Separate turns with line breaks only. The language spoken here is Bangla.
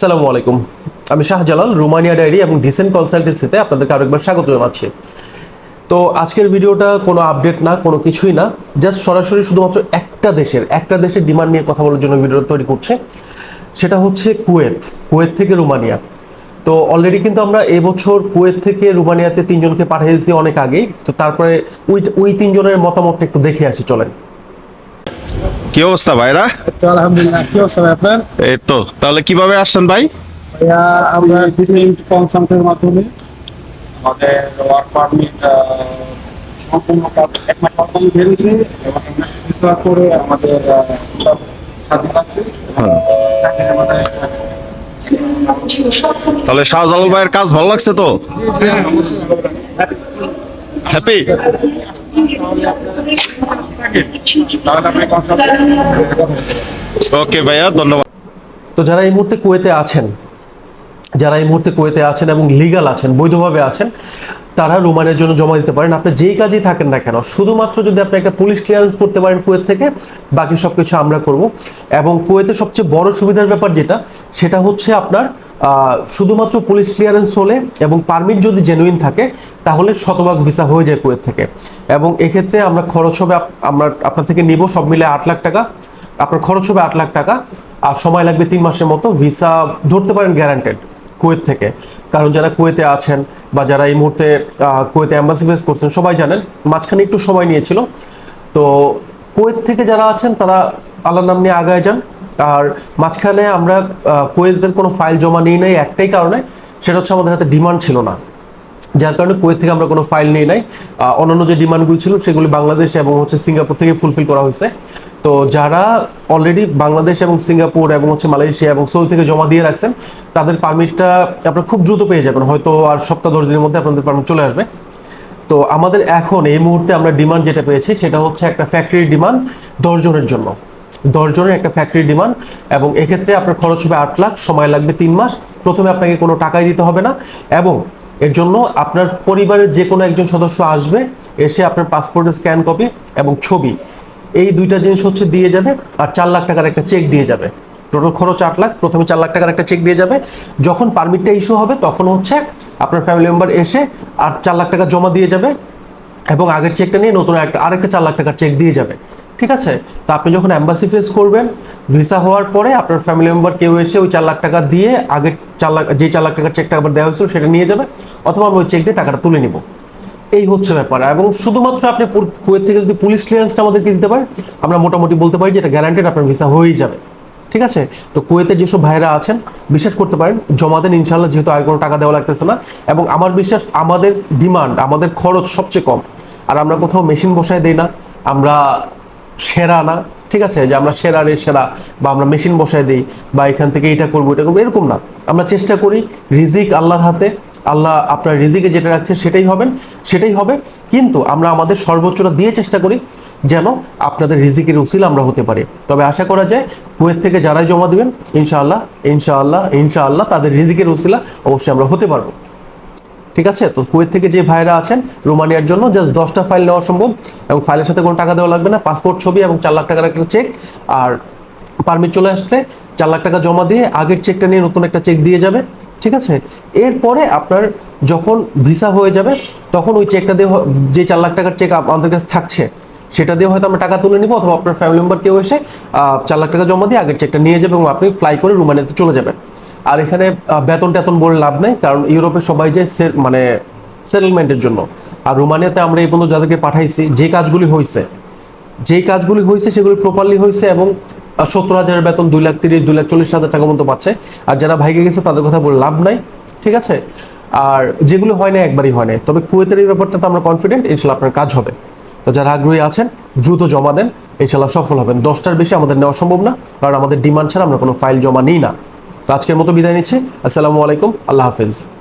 সালামু আলাইকুম। আমি শাহজালাল, রোমানিয়া ডায়েরি এবং ডিসেন্ট কনসালটেন্সিতে আপনাদেরকে আরেকবার স্বাগত জানাচ্ছি। তো আজকের ভিডিওটা কোনো আপডেট না, কোনো কিছুই না, জাস্ট সরাসরি শুধুমাত্র একটা দেশের একটা দেশের ডিমান্ড নিয়ে কথা বলার জন্য ভিডিও তৈরি করছে। সেটা হচ্ছে কুয়েত কুয়েত থেকে রোমানিয়া। তো অলরেডি কিন্তু আমরা এবছর কুয়েত থেকে রোমানিয়াতে তিনজনকে পাঠিয়েছি অনেক আগেই। তো তারপরে ওই ওই তিনজনের মতামতটা একটু দেখে আসি, চলেন।
কি অবস্থা ভাইরা
আলহামদুলিল্লাহ কি অবস্থা ভাই আপনার?
এই তো তাহলে কীভাবে আসছেন ভাই?
ভাইয়া আমরা ডিসেন্ট কনসাল্টের মাধ্যমে আমাদের ওয়ার্ক পারমিট সম্পূর্ণ কাজ এক মাস মাধ্যমে বেরিয়েছে এবং এক করে আমাদের স্বাধীন আছে।
হ্যাঁ। তাহলে শাহজালাল ভাইয়ের কাজ ভালো লাগছে তো?
তাহলে কনসাল্ট
ওকে ভাইয়া, ধন্যবাদ।
তো যারা এই মুহূর্তে কুয়েতে আছেন, যারা এই মুহূর্তে কুয়েতে আছেন এবং লিগাল আছেন, বৈধভাবে আছেন, তারা রোমানের জন্য জমা দিতে পারেন। আপনি যেই কাজেই থাকেন না কেন, শুধুমাত্র যদি আপনি একটা পুলিশ ক্লিয়ারেন্স করতে পারেন কুয়েত থেকে, বাকি সব কিছু আমরা করব। এবং কুয়েতে সবচেয়ে বড় সুবিধার ব্যাপার যেটা, সেটা হচ্ছে আপনার শুধুমাত্র পুলিশ ক্লিয়ারেন্স হলে এবং পারমিট যদি জেনুইন থাকে, তাহলে শতভাগ ভিসা হয়ে যায় কুয়েত থেকে। এবং এক্ষেত্রে আমরা খরচ হবে আমরা আপনার থেকে নিব সব মিলে আট লাখ টাকা। আপনার খরচ হবে আট লাখ টাকা। আর সময় লাগবে তিন মাসের মতো। ভিসা ধরতে পারেন গ্যারান্টেড কুয়েত থেকে। কারণ যারা কুয়েতে আছেন বা যারা এই মুহূর্তে কুয়েতে অ্যাম্বাসি ফেস করছেন, সবাই জানেন, মাঝখানে একটু সময় নিয়েছিল। তো কুয়েত থেকে যারা আছেন, তারা আল্লাহর নাম নিয়ে আগায় যান। আর মাঝখানে আমরা কুয়েতের কোনো ফাইল জমা নিই নাই একটাই কারণে, সেটা হচ্ছে আমাদের হাতে ডিমান্ড ছিল না। যার কারণে কুয়েত থেকে আমরা কোনো ফাইল নিই নাই। অন্যান্য যে ডিমান্ডগুলো ছিল, সেগুলি বাংলাদেশ এবং হচ্ছে সিঙ্গাপুর থেকে ফুলফিল করা হয়েছে। তো যারা অলরেডি বাংলাদেশ এবং সিঙ্গাপুর এবং হচ্ছে মালয়েশিয়া এবং সৌদি থেকে জমা দিয়ে রাখছেন, তাদের পারমিটটা আপনারা খুব দ্রুত পেয়ে যাবেন। হয়তো আর সপ্তাহ, দশ দিনের মধ্যে আপনাদের পারমিট চলে আসবে। তো আমাদের এখন এই মুহূর্তে আমরা ডিমান্ড যেটা পেয়েছি, সেটা হচ্ছে একটা ফ্যাক্টরি ডিমান্ড দশ জনের জন্য। দশ জনের একটা ফ্যাক্টরি ডিমান্ড এবং এক্ষেত্রে আপনার খরচ হবে আট লাখ, সময় লাগবে তিন মাস। প্রথমে আপনাকে কোনো টাকাই দিতে হবে না এবং এর জন্য আপনার পরিবারের যে কোনো একজন সদস্য আসবে, এসে আপনার পাসপোর্টের স্ক্যান কপি এবং ছবি। এই দুইটা জিনিস হচ্ছে দিয়ে যাবে আর চার লাখ টাকার একটা চেক দিয়ে যাবে। টোটাল খরচ আট লাখ, প্রথমে চার লাখ টাকার একটা চেক দিয়ে যাবে। যখন পারমিটটা ইস্যু হবে, তখন হচ্ছে আপনার ফ্যামিলি মেম্বার এসে আর চার লাখ টাকা জমা দিয়ে যাবে এবং আগের চেকটা নিয়ে নতুন একটা আরেকটা চার লাখ টাকার চেক দিয়ে যাবে। ঠিক আছে? তো আপনি যখন অ্যাম্বাসি ফেস করবেন ভিসা হওয়ার পরে আপনার ফ্যামিলি মেম্বার কেউ এসে ওই চার লাখ টাকা দিয়ে আগে চার লাখ, যে চার লাখ টাকার চেকটা আবার দেওয়া হয়েছিল সেটা নিয়ে যাবে, অথবা আমরা ওই চেক দিয়ে টাকাটা তুলে নিব। এই হচ্ছে ব্যাপার। এবং শুধুমাত্র আপনি কুয়েত থেকে যদি পুলিশ ক্লিয়ারেন্সটা আমাদেরকে দিতে পারেন, আমরা মোটামুটি বলতে পারি যে এটা গ্যারান্টেড আপনার ভিসা হয়েই যাবে। ঠিক আছে? তো কুয়েতে যেসব ভাইরা আছেন, বিশ্বাস করতে পারেন, জমা দেন ইনশাল্লাহ যেহেতু আগে কোনো টাকা দেওয়া লাগতেছে না। এবং আমার বিশ্বাস, আমাদের ডিমান্ড আমাদের খরচ সবচেয়ে কম। আর আমরা কোথাও মেশিন বসায় দেই না। আমরা সেরা না, ঠিক আছে? যে আমরা সেরা রে সেরা বা আমরা মেশিন বসায় দিই বা এখান থেকে এটা করব এটা করব, এরকম না। আমরা চেষ্টা করি রিজিক আল্লাহর হাতে, আল্লাহ আপনার রিজিকে যেটা রাখছে সেটাই হবেন সেটাই হবে। কিন্তু আমরা আমাদের সর্বোচ্চটা দিয়ে চেষ্টা করি যেন আপনাদের রিজিকের উসিল আমরা হতে পারি। তবে আশা করা যায় কুয়েত থেকে যারাই জমা দিবেন, ইনশাআল্লাহ ইনশাআল্লাহ ইনশাআল্লাহ তাদের রিজিকের উসিলা অবশ্যই আমরা হতে পারব। ঠিক আছে? তো কুয়েত থেকে যে ভাইরা আছেন রোমানিয়ার জন্য জাস্ট দশটা ফাইল নেওয়া সম্ভব এবং ফাইলের সাথে কোনো টাকা দেওয়া লাগবে না। পাসপোর্ট ছবি এবং চার লাখ টাকার একটা চেক আর পারমিট চলে আসছে চার লাখ টাকা জমা দিয়ে আগের চেকটা নিয়ে নতুন একটা চেক দিয়ে যাবে, ঠিক আছে? এরপরে আপনার যখন ভিসা হয়ে যাবে, তখন ওই চেকটা দিয়ে যে চার লাখ টাকার চেক আমাদের কাছে থাকছে, সেটা দিয়ে হয়তো আমরা টাকা তুলে নিব অথবা আপনার ফ্যামিলি মেম্বার কেউ এসে চার লাখ টাকা জমা দিয়ে আগের চেকটা নিয়ে যাবে এবং আপনি ফ্লাই করে রোমানিয়াতে চলে যাবেন। আর এখানে বেতন টেতন বলে লাভ নেই, কারণ ইউরোপে সবাই যায় মানে সেটেলমেন্টের জন্য। আর রোমানিয়াতে আমরা এই পর্যন্ত যাদেরকে পাঠাইছি, যে কাজগুলি হয়েছে যেই কাজগুলি হয়েছে সেগুলি প্রপারলি হয়েছে এবং সত্তর হাজারের বেতন, দুই লাখ তিরিশ, দুই লাখ চল্লিশ হাজার টাকা মতো পাচ্ছে। আর যারা ভাইকে গেছে তাদের কথা বলে লাভ নাই, ঠিক আছে? আর যেগুলো হয় না, একবারই হয় না। তবে কুয়েতের এই ব্যাপারটা তো আমরা কনফিডেন্ট ইনশাল্লাহ আপনার কাজ হবে। তো যারা আগ্রহী আছেন, দ্রুত জমা দেন, ইনশাল্লাহ সফল হবেন। দশটার বেশি আমাদের নেওয়া সম্ভব না, কারণ আমাদের ডিমান্ড ছাড়া আমরা কোনো ফাইল জমা নিই না। তো আজকের মতো বিদায় নিচ্ছি। আসসালামু আলাইকুম। আল্লাহ হাফিজ।